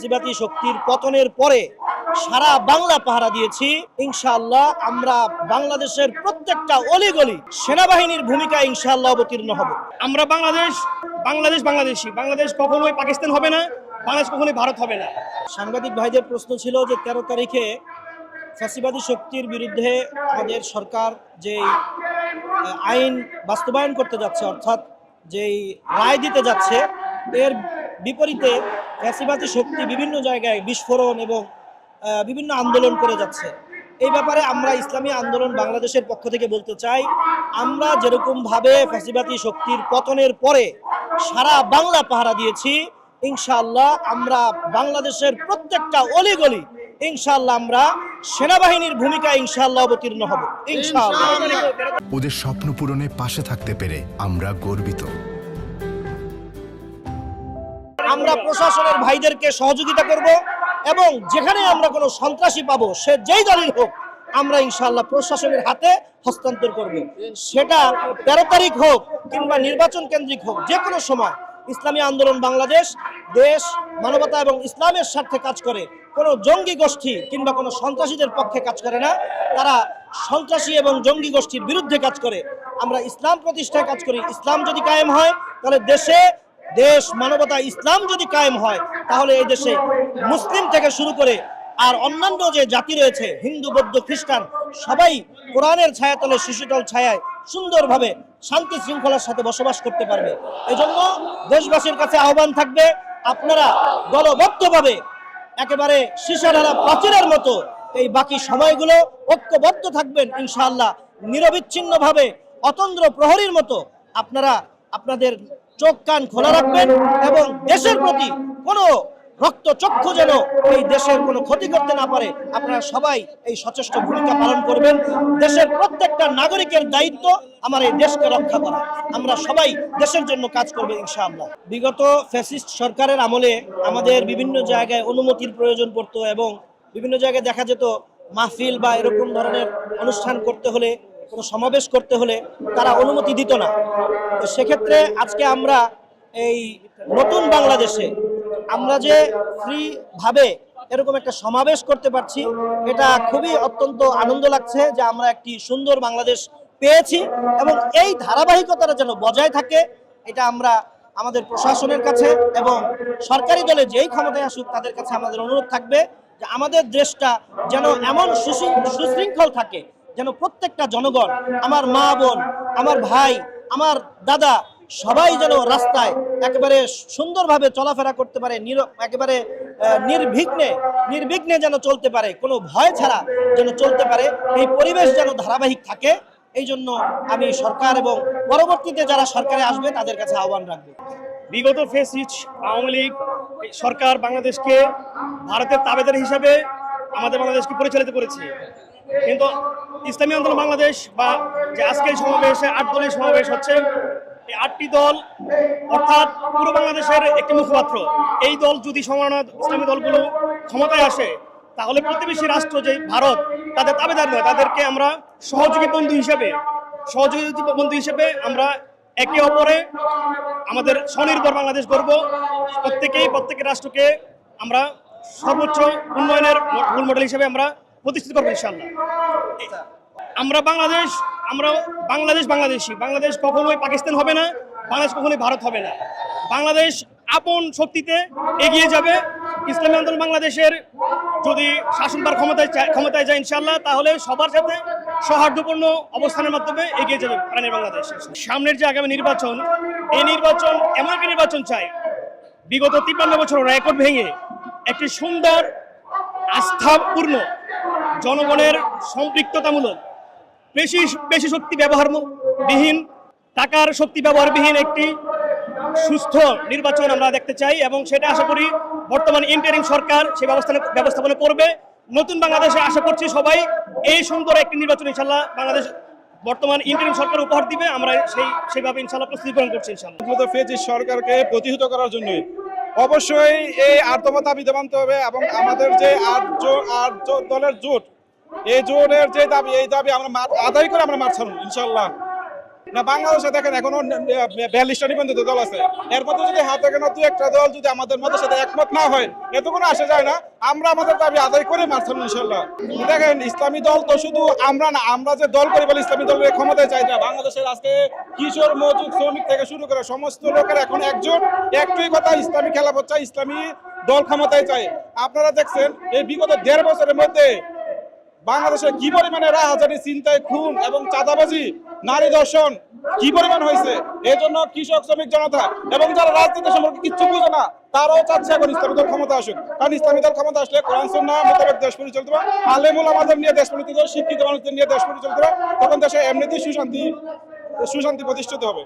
ফ্যাসিবাদী শক্তির পতনের পরে সারা বাংলা পাহারা দিয়েছি। ইনশাআল্লাহ আমরা বাংলাদেশের প্রত্যেকটা অলিগলি সেনাবাহিনীর ভূমিকা ইনশাআল্লাহ অবতীর্ণ হব। আমরা বাংলাদেশ বাংলাদেশ বাংলাদেশি। বাংলাদেশ কখনোই পাকিস্তান হবে না বাংলাদেশ কখনোই ভারত হবে না। সাংবাদিক ভাইদের প্রশ্ন ছিল যে তেরো তারিখে ফ্যাসিবাদী শক্তির বিরুদ্ধে আমাদের সরকার আহ, আইন বাস্তবায়ন করতে যাচ্ছে অর্থাৎ যেই রায় দিতে যাচ্ছে এর বিপরীতে ফ্যাসিবাদী শক্তি বিভিন্ন জায়গায় বিস্ফোরণ এবং বিভিন্ন আন্দোলন করে যাচ্ছে। এই ব্যাপারে আমরা ইসলামী আন্দোলন বাংলাদেশের পক্ষ থেকে বলতে চাই, আমরা যেরকমভাবে ফ্যাসিবাদী শক্তির পতনের পরে সারা বাংলা পাহারা দিয়েছি, ইনশাআল্লাহ আমরা বাংলাদেশের প্রত্যেকটা অলিগলি, ইনশাআল্লাহ আমরা সেনাবাহিনীর ভূমিকা ইনশাআল্লাহ অবতীর্ণ হব। ইনশাআল্লাহ। ওদের স্বপ্ন পূরণে পাশে থাকতে পেরে আমরা গর্বিত। আমরা প্রশাসনের ভাইদেরকে সহযোগিতা করব এবং যেখানে আমরা কোনো সন্ত্রাসী পাবো, সে যেই দলই হোক, আমরা ইনশাআল্লাহ প্রশাসনের হাতে হস্তান্তর করব। সেটা তেরো তারিখ হোক কিংবা নির্বাচন কেন্দ্রিক হোক, যে কোনো সময় ইসলামী আন্দোলন বাংলাদেশ, দেশ, মানবতা এবং ইসলামের স্বার্থে কাজ করে, কোনো জঙ্গি গোষ্ঠী কিংবা কোনো সন্ত্রাসীদের পক্ষে কাজ করে না, তারা সন্ত্রাসী এবং জঙ্গি গোষ্ঠীর বিরুদ্ধে কাজ করে। আমরা ইসলাম প্রতিষ্ঠায় কাজ করি, ইসলাম যদি কায়েম হয়, তাহলে দেশে দেশ মানবতা ইসলাম যদি কায়েম হয়, তাহলে এই দেশে মুসলিম থেকে শুরু করে আর অন্যান্য যে জাতি রয়েছে, হিন্দু, বৌদ্ধ, খ্রিস্টান, সবাই কোরআনের ছায়াতলে শিশুটল ছায়ায় সুন্দরভাবে শান্তি শৃঙ্খলার সাথে বসবাস করতে পারবে। এজন্য দেশবাসীর কাছে আহ্বান থাকবে, আপনারা দলবদ্ধভাবে একেবারে সীসাধারা প্রাচীরের মতো এই বাকি সময়গুলো ঐক্যবদ্ধ থাকবেন, ইনশাআল্লাহ। নিরবিচ্ছিন্নভাবে অতন্দ্র প্রহরীর মতো আপনারা আপনাদের চোখ কান খোলা রাখবেন এবং দেশের প্রতি কোনো রক্ত চক্ষু যেন এই দেশের কোনো ক্ষতি করতে না পারে, আপনারা সবাই এই সচেষ্ট ভূমিকা পালন করবেন। দেশের প্রত্যেকটা নাগরিকের দায়িত্ব আমার এই দেশকে রক্ষা করা। আমরা সবাই দেশের জন্য কাজ করব ইনশাআল্লাহ। বিগত ফ্যাসিস্ট সরকারের আমলে আমাদের বিভিন্ন জায়গায় অনুমতির প্রয়োজন পড়তো এবং বিভিন্ন জায়গায় দেখা যেত মাহফিল বা এরকম ধরনের অনুষ্ঠান করতে হলে কোনো সমাবেশ করতে হলে তারা অনুমতি দিত না। তো সেক্ষেত্রে আজকে আমরা এই নতুন বাংলাদেশে আমরা যে ফ্রিভাবে এরকম একটা সমাবেশ করতে পারছি, এটা খুবই অত্যন্ত আনন্দ লাগছে যে আমরা একটি সুন্দর বাংলাদেশ পেয়েছি এবং এই ধারাবাহিকতাটা যেন বজায় থাকে, এটা আমরা আমাদের প্রশাসনের কাছে এবং সরকারি দলে যেই ক্ষমতায় আসুক তাদের কাছে আমাদের অনুরোধ থাকবে যে আমাদের দেশটা যেন এমন সুশৃং- সুশৃঙ্খল থাকে যেন প্রত্যেকটা জনগণ, আমার মা বোন, আমার ভাই, আমার দাদা, সবাই যেন রাস্তায় একেবারে সুন্দরভাবে চলাফেরা করতে পারে একেবারে নির্বিঘ্নে নির্বিঘ্নে যেন চলতে পারে, কোনো ভয় ছাড়া যেন চলতে পারে, এই পরিবেশ যেন ধারাবাহিক থাকে, এই জন্য আমি সরকার এবং পরবর্তীতে যারা সরকারে আসবে তাদের কাছে আহ্বান রাখব। বিগত ফেসিচ আওয়ামী লীগ, সরকার বাংলাদেশকে ভারতের তাবেদার হিসাবে আমাদের বাংলাদেশকে পরিচালিত করেছে। কিন্তু ইসলামী আন্দোলন বাংলাদেশ বা যে আজকের সমাবেশে আট দলের সমাবেশ হচ্ছে, এই আটটি দল অর্থাৎ পুরো বাংলাদেশের একটি মুখপাত্র। এই দল যদি সমানা ইসলামী দলগুলো ক্ষমতায় আসে, তাহলে প্রতিবেশী রাষ্ট্র যে ভারত, তাদের তাবেদার নয়। তাদেরকে আমরা সহযোগী বন্ধু হিসেবে, সহযোগী বন্ধু হিসেবে আমরা একে অপরে আমাদের স্বনির্ভর বাংলাদেশ গর্ব প্রত্যেকেই, প্রত্যেকের রাষ্ট্রকে আমরা সর্বোচ্চ উন্নয়নের রোল মডেল হিসেবে আমরা প্রতিষ্ঠিত করব ইনশাল্লাহ আমরা বাংলাদেশ আমরা বাংলাদেশ বাংলাদেশি। বাংলাদেশ কখনোই পাকিস্তান হবে না, বাংলাদেশ কখনোই ভারত হবে না। বাংলাদেশ আপন শক্তিতে এগিয়ে যাবে। ইসলামী আন্দোলন বাংলাদেশের যদি শাসনবার ক্ষমতায় ক্ষমতায় যায় ইনশাল্লাহ তাহলে সবার সাথে সৌহার্দ্যপূর্ণ অবস্থানের মাধ্যমে এগিয়ে যাবে প্রাণের বাংলাদেশ। সামনের যে আগামী নির্বাচন, এই নির্বাচন এমন একটি নির্বাচন চাই। বিগত তিপ্পান্ন বছর রেকর্ড ভেঙে একটি সুন্দর, আস্থাপূর্ণ জনগণের সম্পৃক্ততামূলক, বেশি বেশি শক্তি ব্যবহারবিহীন, টাকার শক্তি ব্যবহারবিহীন একটি সুস্থ নির্বাচন আমরা দেখতে চাই এবং সেটা আশা করি বর্তমান ইন্টারিম সরকার সে ব্যবস্থা ব্যবস্থাপনা করবে। নতুন বাংলাদেশে আশা করছি সবাই এই সুন্দর একটি নির্বাচন ইনশাল্লাহ বাংলাদেশ বর্তমান ইন্টারিম সরকার উপহার দিবে। আমরা সেই সেভাবে ইনশাল্লাহ প্রস্তুতি গ্রহণ করছি ইনশাল্লাহ সরকারকে প্রতিহত করার জন্য অবশ্যই এই আর্থবতা বিদ্যমান হবে এবং আমাদের যে আর্য জো- দলের জোট, এই জোটের যে দাবি, এই দাবি আমরা আদায় করে আমরা মাঠ ছাড়ুন ইনশাল্লাহ না, বাংলাদেশে দেখেন, এখনও বিয়াল্লিশটা নিবন্ধিত দল আছে। এর মধ্যে যদি হাতে কেন দু একটা দল যদি আমাদের মধ্যে সাথে একমত না হয় এত আসে যায় না। আমরা আমাদের দাবি আদায় করে মারছেন ইনশাল্লাহ দেখেন, ইসলামী দল তো শুধু আমরা না, আমরা যে দল করি বলে ইসলামী দলের ক্ষমতায় চাই না। বাংলাদেশের আজকে কিশোর মজুদ শ্রমিক থেকে শুরু করে সমস্ত লোকের এখন একজন। একটাই কথা, ইসলামী খেলাফত চাই, ইসলামী দল ক্ষমতায় চাই। আপনারা দেখছেন, এই বিগত দেড় বছরের মধ্যে বাংলাদেশে কি পরিমাণে রাহাজানি চিন্তায় খুন এবং চাঁদাবাজি নারী দর্শন কি পরিমাণ হয়েছে? এই জন্য কৃষক, শ্রমিক, জনতা এবং যারা রাজনীতি সম্পর্কে কিচ্ছু বুঝে না, তারাও চাচ্ছে এখন ইসলামী দল ক্ষমতা আসুক। কারণ ইসলামী দল ক্ষমতা আসলে কোরআন সন্না মোতাবেক দেশ পরিচালিত হবে। আলেমুল আমাদের নিয়ে দেশ পরিচালিত শিক্ষিত মানুষদের নিয়ে দেশ পরিচালিত হবে। তখন দেশে এমনিতেই সুশান্তি সুশান্তি প্রতিষ্ঠিত হবে।